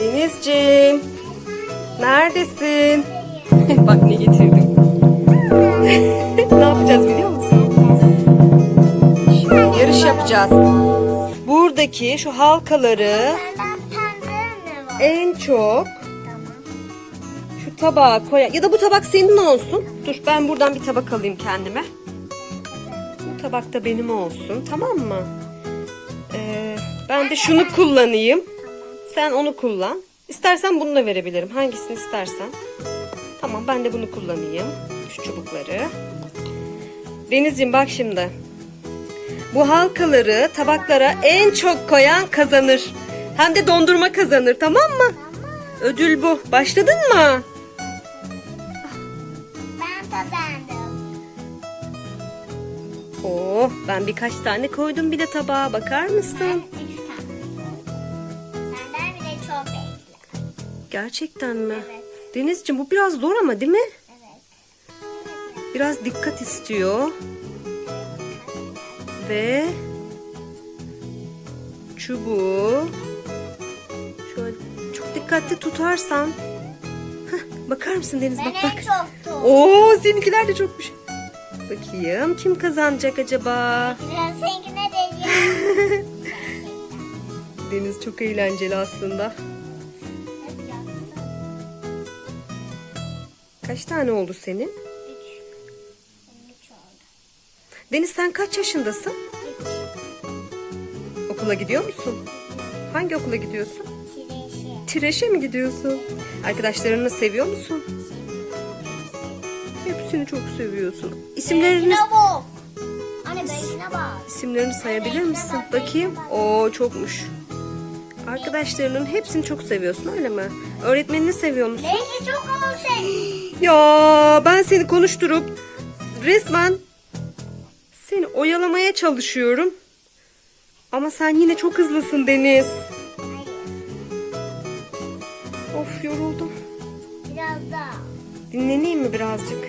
Denizciğim. Neredesin? Bak ne getirdim. ne yapacağız biliyor musun? Yarış yapacağız. Buradaki şu halkaları en çok şu tabağa koy. Ya da bu tabak senin olsun. Dur ben buradan bir tabak alayım kendime. Bu tabak da benim olsun. Tamam mı? Ee, ben de şunu kullanayım. Sen onu kullan. İstersen bunu da verebilirim. Hangisini istersen. Tamam ben de bunu kullanayım. Şu çubukları. Denizciğim bak şimdi. Bu halkaları tabaklara en çok koyan kazanır. Hem de dondurma kazanır tamam mı? Ödül bu. Başladın mı? Ben kazandım. Oo, Oh, ben birkaç tane koydum bir de tabağa bakar mısın? Gerçekten mi? Evet. Denizciğim bu biraz zor ama değil mi? Evet. Biraz dikkat istiyor. Ve çubuğu şöyle çok dikkatli tutarsan Heh, bakar mısın Deniz Ben bak bak. çoktum. Oo seninkiler de çokmuş. Bakayım kim kazanacak acaba? Biraz seninkine değil. Deniz çok eğlenceli aslında. Kaç tane oldu senin? Üç. Üç oldu. Deniz sen kaç yaşındasın? Üç. Okula gidiyor musun? Hangi okula gidiyorsun? Kireçi. Tireşe mi gidiyorsun? Arkadaşlarını seviyor musun? Hepsini çok seviyorsun. İsimlerini. Anne isimlerini sayabilir misin? Bakayım. Oo çokmuş. Arkadaşlarının hepsini çok seviyorsun öyle mi? Öğretmenini seviyor musun? Belki çok olsun. Ya ben seni konuşturup resmen seni oyalamaya çalışıyorum. Ama sen yine çok hızlısın Deniz. Of yoruldum. Biraz daha. Dinleneyim mi birazcık?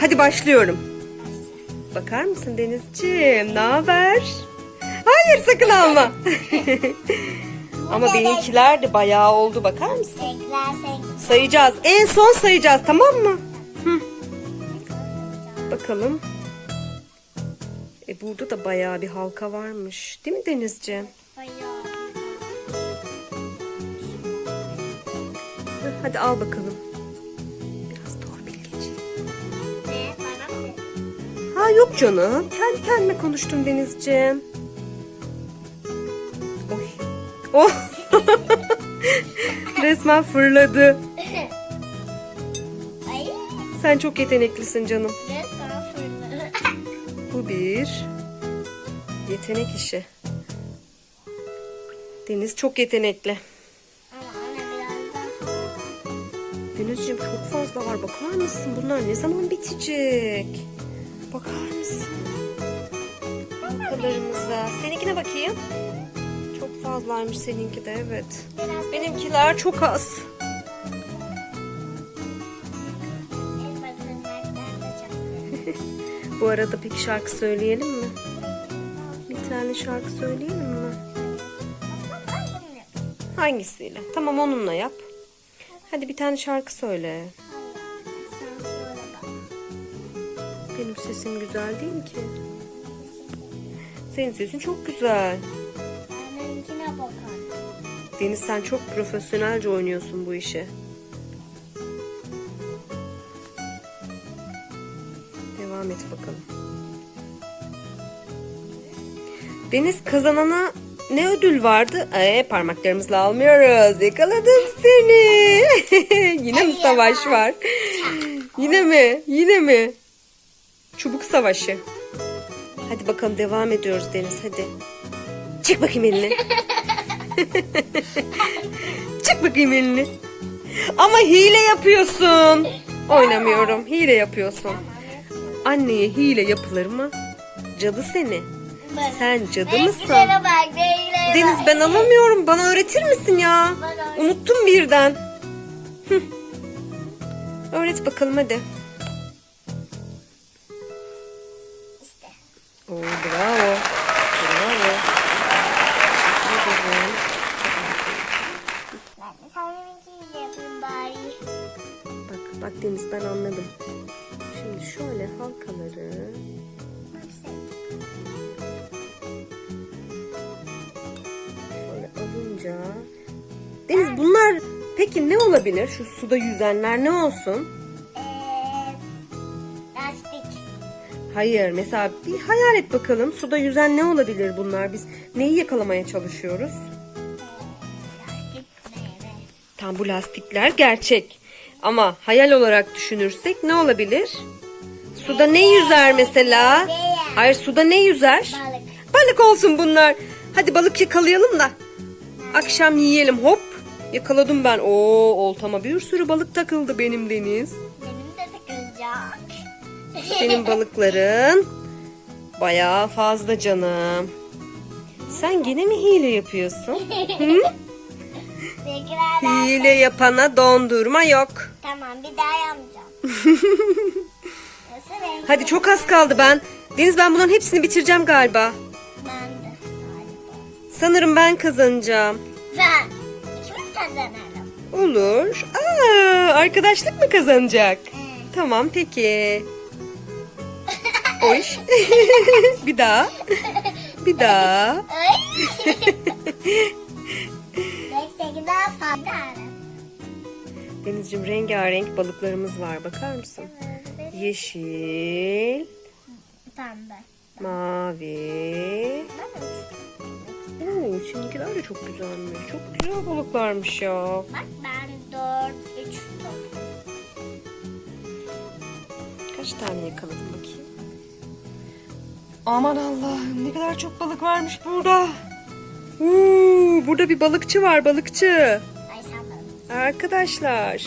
Hadi başlıyorum. Bakar mısın Denizciğim? Ne haber? Hayır sakın alma. Ama benimkiler de bayağı oldu bakar mısın? Sayacağız. En son sayacağız tamam mı? Hı. Bakalım. E burada da bayağı bir halka varmış. Değil mi Denizciğim? Hadi al bakalım. Biraz doğru mı? Ha yok canım. Kendi kendime konuştum Denizciğim. Oh. Resmen fırladı. Ay. Sen çok yeteneklisin canım. Resmen fırladı. Bu bir yetenek işi. Deniz çok yetenekli. Denizciğim çok fazla var. Bakar mısın? Bunlar ne zaman bitecek? Bakar mısın? Halkalarımıza. Seninkine bakayım. Fazlaymış seninki de evet. Benimkiler çok az. Bu arada peki şarkı söyleyelim mi? Bir tane şarkı söyleyelim mi? Hangisiyle? Tamam onunla yap. Hadi bir tane şarkı söyle. Benim sesim güzel değil ki. Senin sesin çok güzel. Benimkine bakar. Deniz sen çok profesyonelce oynuyorsun bu işi. Devam et bakalım. Deniz kazanana ne ödül vardı? Ee, parmaklarımızla almıyoruz. Yakaladım seni. Yine mi savaş var? Yine mi? Yine mi? Çubuk savaşı. Hadi bakalım devam ediyoruz Deniz hadi. Çık bakayım elini. Çık bakayım elini. Ama hile yapıyorsun. Oynamıyorum. Hile yapıyorsun. Anneye hile yapılır mı? Cadı seni. Sen cadı mısın? Bak, Deniz ben alamıyorum. Bana öğretir misin ya? Unuttum birden. Öğret bakalım hadi. İşte. Oo, bravo. Peki ne olabilir? Şu suda yüzenler ne olsun? Ee, lastik. Hayır mesela bir hayal et bakalım. Suda yüzen ne olabilir bunlar? Biz neyi yakalamaya çalışıyoruz? Lastik. Tam bu lastikler gerçek. Ama hayal olarak düşünürsek ne olabilir? Suda ne yüzer mesela? Hayır suda ne yüzer? Balık. Balık olsun bunlar. Hadi balık yakalayalım da. Akşam yiyelim hop. Yakaladım ben. Oo oltama bir sürü balık takıldı benim Deniz. Benim de takılacak. Senin balıkların bayağı fazla canım. Sen gene mi hile yapıyorsun? Tekrardan. Hile yapana dondurma yok. Tamam bir daha renk? Hadi çok az kaldı ben. Deniz ben bunların hepsini bitireceğim galiba. Ben de galiba. Sanırım ben kazanacağım. Kazanalım. Olur. Aa, arkadaşlık mı kazanacak? Hı. Tamam peki. Oy. bir daha. Bir daha. Ay. Belki daha fazla ararım. Denizciğim rengarenk balıklarımız var. Bakar mısın? Yeşil, Pembe. mavi. Oo, seninkiler de çok güzelmiş. Çok güzel balıklarmış ya. Bak ben 4, 3 top. Kaç tane yakaladım bakayım. Aman Allah'ım ne kadar çok balık varmış burada. Oo, burada bir balıkçı var balıkçı. Ay sen bana. Arkadaşlar.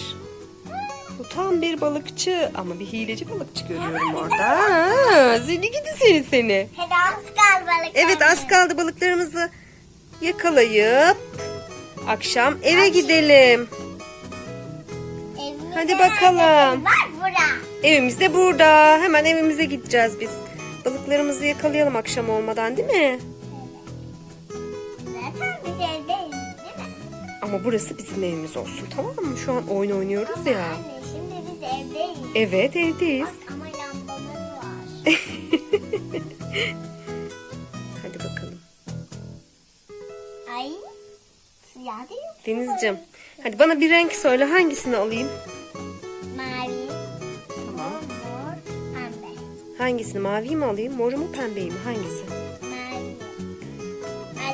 Bu tam bir balıkçı ama bir hileci balıkçı görüyorum orada. Ha, seni gidi seni seni. Hadi az kal balık. Evet az kaldı balıklarımızı yakalayıp akşam eve gidelim. Evimizde Hadi bakalım. Var bura. Evimiz de burada. Hemen evimize gideceğiz biz. Balıklarımızı yakalayalım akşam olmadan değil mi? Zaten biz evdeyiz değil mi? Ama burası bizim evimiz olsun tamam mı? Şu an oyun oynuyoruz ya. Anne şimdi biz evdeyiz. Evet evdeyiz. Bak ama lambamız var. Ay. Siyah değil? Denizciğim hadi bana bir renk söyle hangisini alayım? Mavi. Tamam. Mor. Pembe. Hangisini maviyi mi alayım moru mu pembeyi mi hangisi? Mavi.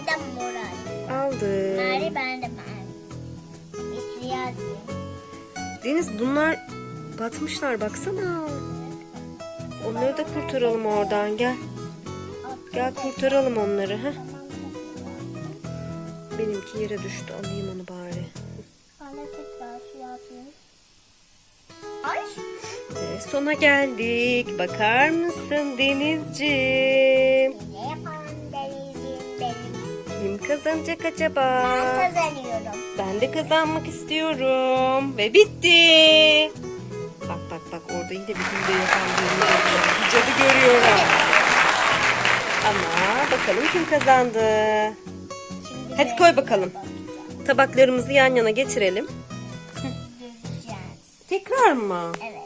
De mor aldım. Aldım. Mavi ben de mavi. Bir siyah diyeyim. Deniz bunlar batmışlar baksana. Onları da kurtaralım oradan gel. Gel kurtaralım onları. Heh. Benimki yere düştü alayım onu bari. Ben tekrar diyeyim. Ay. Ve sona geldik. Bakar mısın Denizciğim? Ne benim. Kim kazanacak Ben acaba? kazanıyorum. Ben de kazanmak istiyorum. Ve bitti. Bak bak bak orada yine bir hile yapan birini görüyorum. Bir cadı görüyorum. Ama bakalım kim kazandı. Hadi koy bakalım. Tabaklarımızı yan yana getirelim. Tekrar mı? Evet.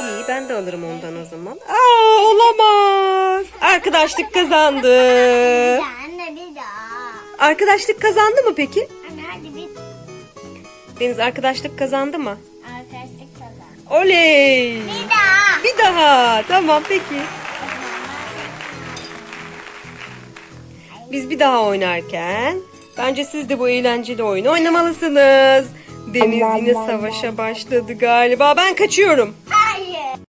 İyi ben de alırım ondan o zaman. Aa olamaz. Arkadaşlık kazandı. Bir daha anne bir daha. Arkadaşlık kazandı mı peki? Anne hadi bir Deniz arkadaşlık kazandı mı? arkadaşlık kazan. Oley. Bir daha. Bir daha. Tamam peki. Biz bir daha oynarken bence siz de bu eğlenceli oyunu oynamalısınız. Deniz yine savaşa başladı galiba. Ben kaçıyorum.